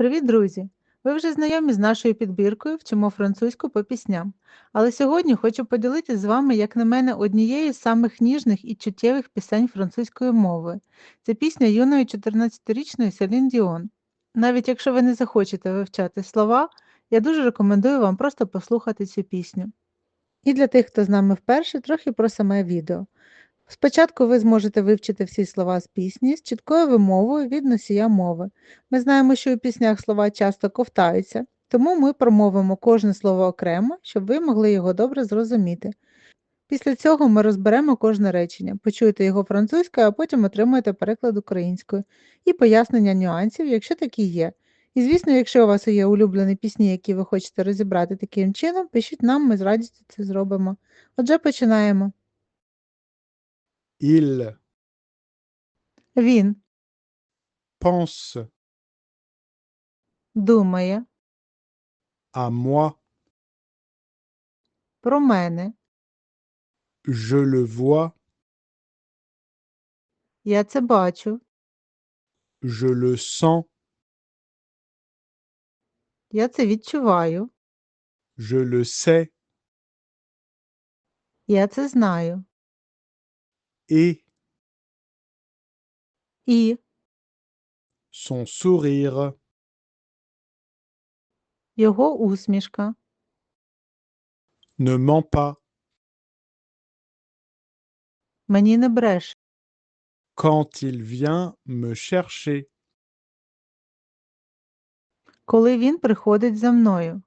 Привіт, друзі! Ви вже знайомі з нашою підбіркою Вчимо французьку по пісням. Але сьогодні хочу поділитися з вами, як на мене, однією з самих ніжних і чуттєвих пісень французької мови. Це пісня юної 14-річної Селін Діон. Навіть якщо ви не захочете вивчати слова, я дуже рекомендую вам просто послухати цю пісню. І для тих, хто з нами вперше, трохи про саме відео. Спочатку ви зможете вивчити всі слова з пісні з чіткою вимовою від носія мови. Ми знаємо, що у піснях слова часто ковтаються, тому ми промовимо кожне слово окремо, щоб ви могли його добре зрозуміти. Після цього ми розберемо кожне речення, почуєте його французькою, а потім отримуєте переклад українською і пояснення нюансів, якщо такі є. І, звісно, якщо у вас є улюблені пісні, які ви хочете розібрати таким чином, пишіть нам, ми з радістю це зробимо. Отже, починаємо. Il. Він. Pense. Думає. À moi, про мене, je le vois, я це бачу, je le sens, я це відчуваю, je le sais, я це знаю. Et І son sourire його усмішка ne ment pas мені не бреше, quand il vient me chercher. коли він приходить за мною.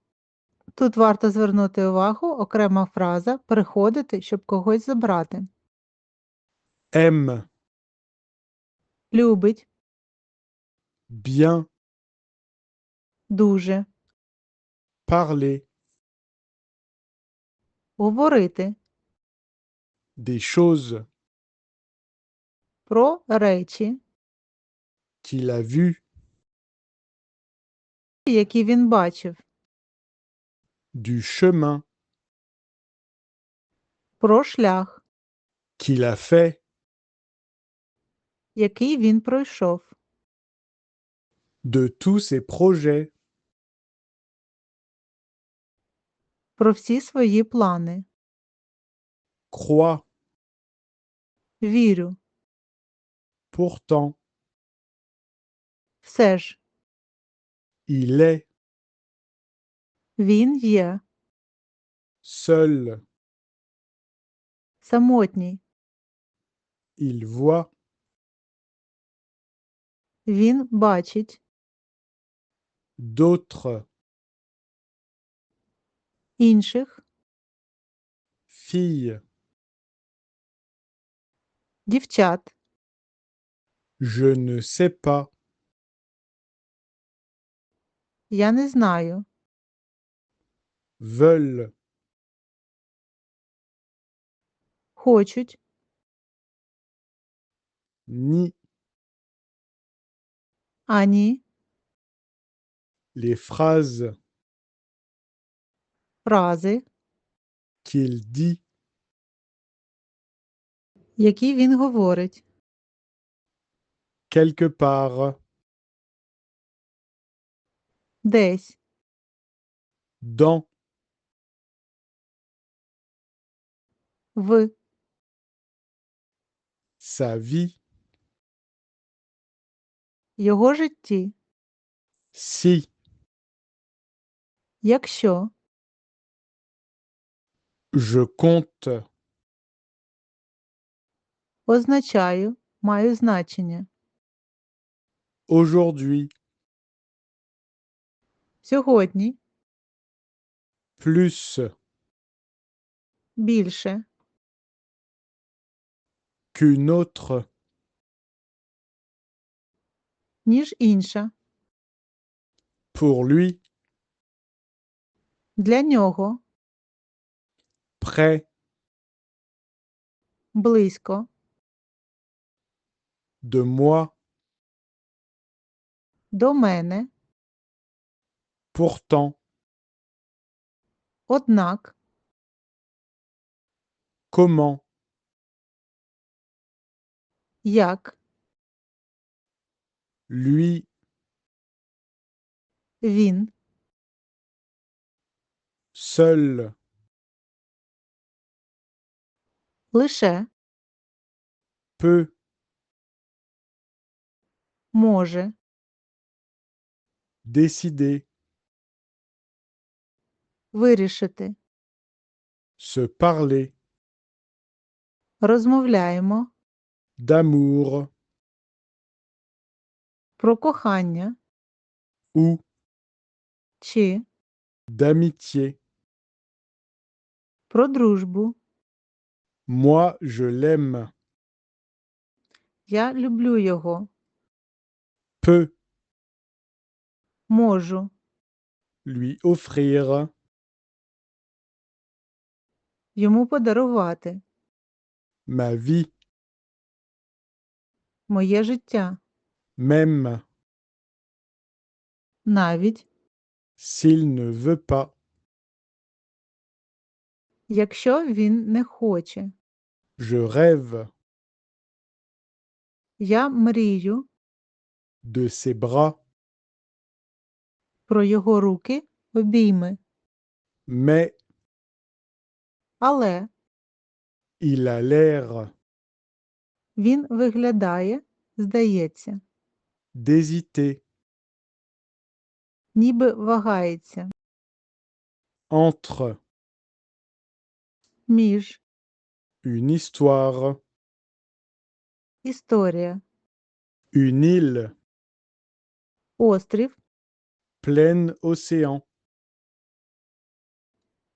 Тут варто звернути увагу окрема фраза приходити, щоб когось забрати. Aime Любить bien дуже parler говорити des choses про речі, qu'il a vues, які він бачив, du chemin про шлях, qu'il a fait, який він пройшов, de tous ses projets, про всі свої плани. croit, Вірю, pourtant, все ж, il est. Він є. Seul, самотній, il voit, він бачить. D'autres. Інших, filles, дівчат, je ne sais pas, я не знаю, veulent, хочуть, ni ані, les phrases фрази, qu'il dit, які він говорить, quelque part, десь, dans, в, sa vie, його житті, si, якщо, je compte, означаю, маю значення, aujourd'hui, сьогодні, plus. Більше, qu'une autre, ніж інша, pour lui, для нього, près. Близько, de moi, до мене, pourtant, однак, comment, як, lui, він, seul, лише, peut, може, décider, вирішити, se parler, розмовляємо d'amour про кохання. Ou чи? D'amitié. про дружбу. Moi, je l'aime. Я люблю його, Peut можу, lui offrir. Йому подарувати. Ma vie, моє життя, même навіть. s'il ne veut pas. якщо він не хоче. Je rêve Я мрію. de ses bras, про його руки, обійми, mais але il a l'air він виглядає, здається, d'hésiter. Ніби вагається. Entre. Між. Une histoire, історія, une île, острів. Plein océan,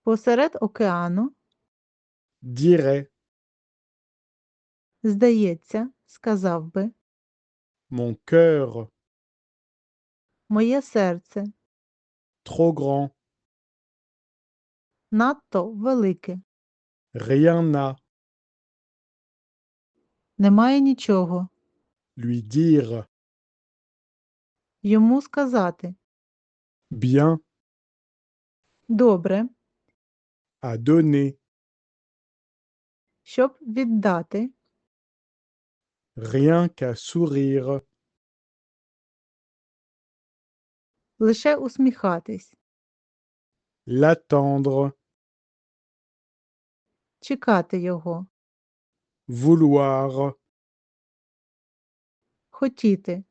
посеред океану, dirait. Здається, сказав би, mon cœur. Моє серце. Trop grand, надто велике, rien n'a, немає нічого. lui dire. Йому сказати. Bien, добре, à donner, щоб віддати, rien qu'à sourire, лише усміхатись, l'attendre, чекати його, vouloir, хотіти,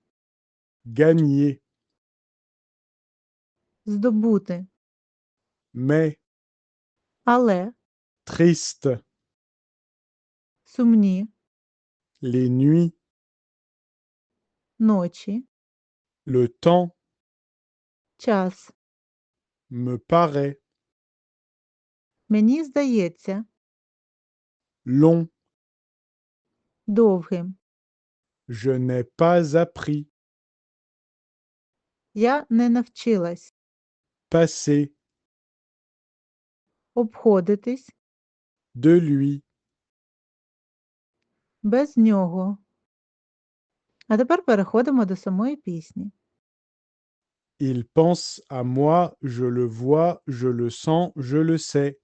gagner, здобути, mais але triste, сумні les nuits, ночі, le temps час. me paraît Мені здається long, довгим. je n'ai pas appris, Я не навчилась passer обходитись de lui, без нього. А тепер переходимо до самої пісні. il pense à moi, je le vois, je le sens, je le sais.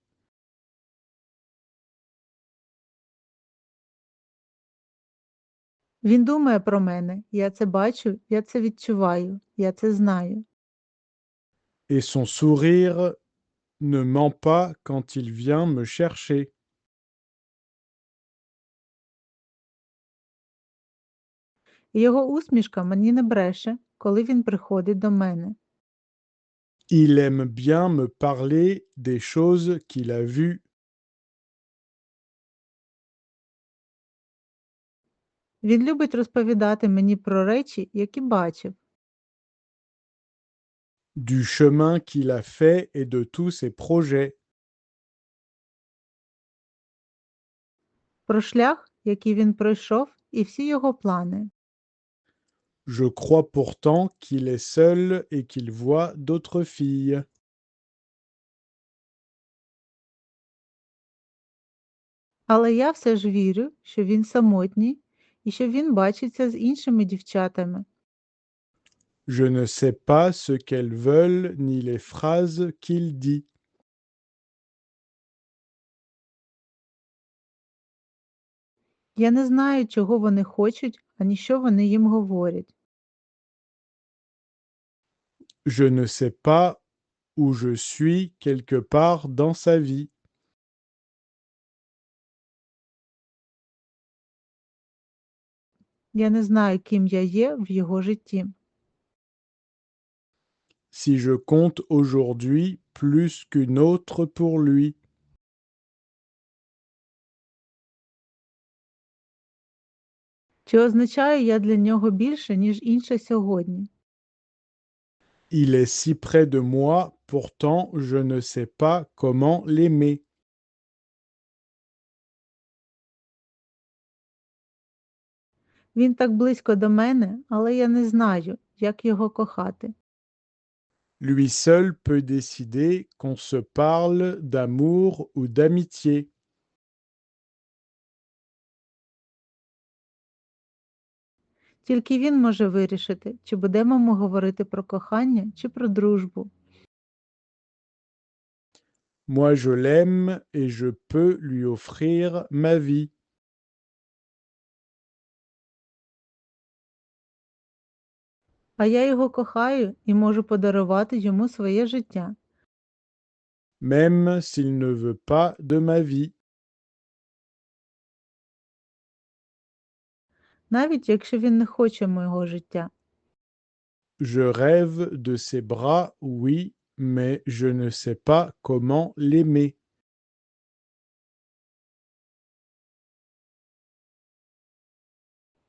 Він думає про мене. Я це бачу, я це відчуваю, я це знаю. Et son sourire ne ment pas quand il vient me chercher. І його усмішка мені не бреше, коли він приходить до мене. Il aime bien me parler des choses qu'il a vues, Він любить розповідати мені про речі, які бачив, du chemin qu'il a fait et de tous ses projets. про шлях, який він пройшов, і всі його плани. Je crois pourtant qu'il est seul et qu'il voit d'autres filles. Але я все ж вірю, що він самотній і що він бачиться з іншими дівчатами. Je ne sais pas ce qu'elles veulent ni les phrases qu'il dit. Я не знаю, чого вони хочуть, ані що вони їм говорять. Je ne sais pas où je suis quelque part dans sa vie. Я не знаю, ким я є в його житті. Si je compte aujourd'hui plus qu'une autre pour lui. Чи означаю я для нього більше, ніж інше сьогодні? Il est si près de moi, pourtant je ne sais pas comment l'aimer. Він так близько до мене, але я не знаю, як його кохати. Lui seul peut décider qu'on se parle d'amour ou d'amitié. Тільки він може вирішити, чи будемо ми говорити про кохання, чи про дружбу. Moi je l'aime et je peux lui offrir ma vie. А я його кохаю і можу подарувати йому своє життя. même s'il ne veut pas de ma vie. Навіть якщо він не хоче мого життя. Je rêve de ses bras, oui, mais je ne sais pas comment l'aimer.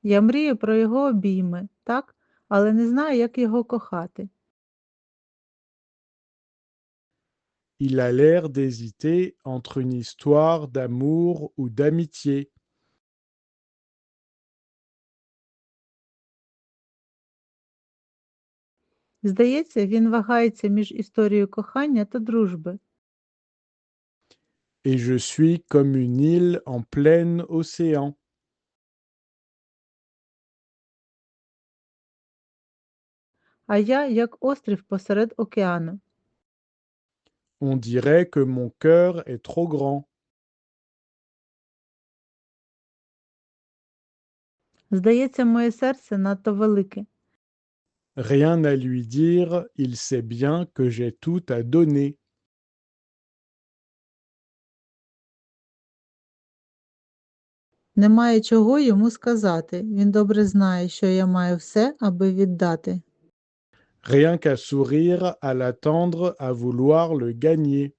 Я мрію про його обійми, так, але не знаю, як його кохати. Il a l'air d'hésiter entre une histoire d'amour ou d'amitié. Здається, він вагається між історією кохання та дружби. Et je suis comme une île en plein océan. А я як острів посеред океану. On dirait que mon cœur est trop grand. Здається, моє серце надто велике. Rien à lui dire, il sait bien que j'ai tout à donner. Немає чого йому сказати. Він добре знає, що я маю все, аби віддати. Rien qu'à sourire, à l'attendre, à vouloir le gagner.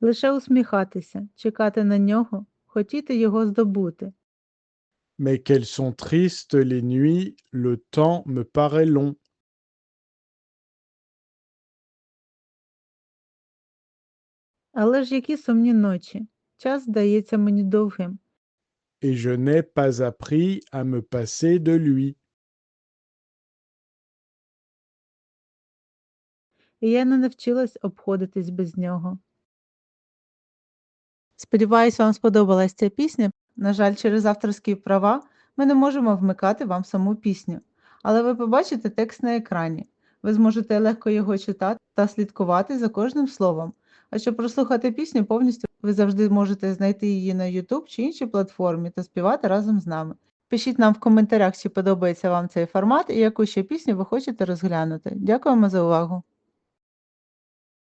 Лише усміхатися, чекати на нього, хотіти його здобути. Mais qu'elles sont tristes les nuits, le temps me paraît long. Але ж які сумні ночі. Час здається мені довгим. et je n'ai pas appris à me passer de lui. і я не навчилась обходитись без нього. Сподіваюсь, вам сподобалась ця пісня. На жаль, через авторські права ми не можемо вмикати вам саму пісню, але ви побачите текст на екрані. Ви зможете легко його читати та слідкувати за кожним словом. А щоб прослухати пісню повністю, ви завжди можете знайти її на YouTube чи іншій платформі та співати разом з нами. Пишіть нам в коментарях, чи подобається вам цей формат і яку ще пісню ви хочете розглянути. Дякуємо за увагу!